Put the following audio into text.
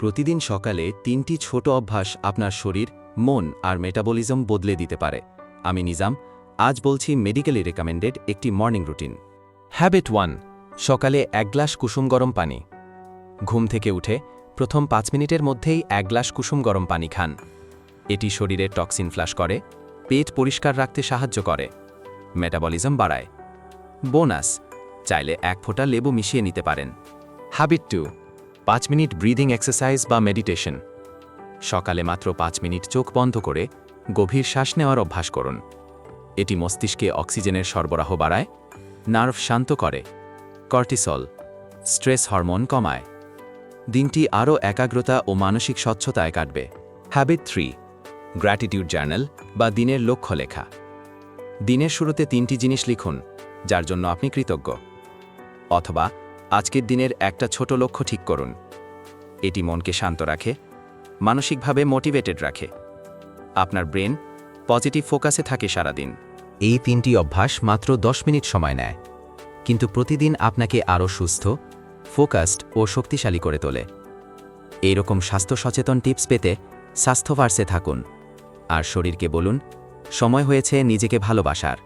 প্রতিদিন সকালে তিনটি ছোট অভ্যাস আপনার শরীর, মন আর মেটাবলিজম বদলে দিতে পারে। আমি নিজাম, আজ বলছি মেডিকেলি রেকমেন্ডেড একটি মর্নিং রুটিন। হ্যাবিট ওয়ান সকালে এক গ্লাস কুসুম গরম পানি। ঘুম থেকে উঠে প্রথম পাঁচ মিনিটের মধ্যেই এক গ্লাস কুসুম গরম পানি খান। এটি শরীরের টক্সিন ফ্লাশ করে, পেট পরিষ্কার রাখতে সাহায্য করে। মেটাবলিজম বাড়ায়। বোনাস চাইলে এক ফোঁটা লেবু মিশিয়ে নিতে পারেন। হ্যাবিট টু পাঁচ মিনিট ব্রিদিং এক্সারসাইজ বা মেডিটেশন। সকালে মাত্র পাঁচ মিনিট চোখ বন্ধ করে গভীর শ্বাস নেওয়ার অভ্যাস করুন। এটি মস্তিষ্কে অক্সিজেনের সরবরাহ বাড়ায়, নার্ভ শান্ত করে, কর্টিসল, স্ট্রেস হরমোন কমায়। দিনটি আরও একাগ্রতা ও মানসিক স্বচ্ছতায় কাটবে। হ্যাবিট থ্রি গ্র্যাটিটিউড জার্নাল বা দিনের লক্ষ্য লেখা। দিনের শুরুতে তিনটি জিনিস লিখুন, যার জন্য আপনি কৃতজ্ঞ। অথবা আজকের দিনের একটা ছোট লক্ষ্য ঠিক করুন। এটি মনকে শান্ত রাখে, মানসিকভাবে মোটিভেটেড রাখে। আপনার ব্রেন পজিটিভ ফোকাসে থাকে সারাদিন। এই তিনটি অভ্যাস মাত্র দশ মিনিট সময় নেয়। কিন্তু প্রতিদিন আপনাকে আরও সুস্থ, ফোকাসড ও শক্তিশালী করে তোলে। এইরকম স্বাস্থ্য সচেতন টিপস পেতে স্বাস্থ্যভার্সে থাকুন। আর শরীরকে বলুন, সময় হয়েছে নিজেকে ভালোবাসার।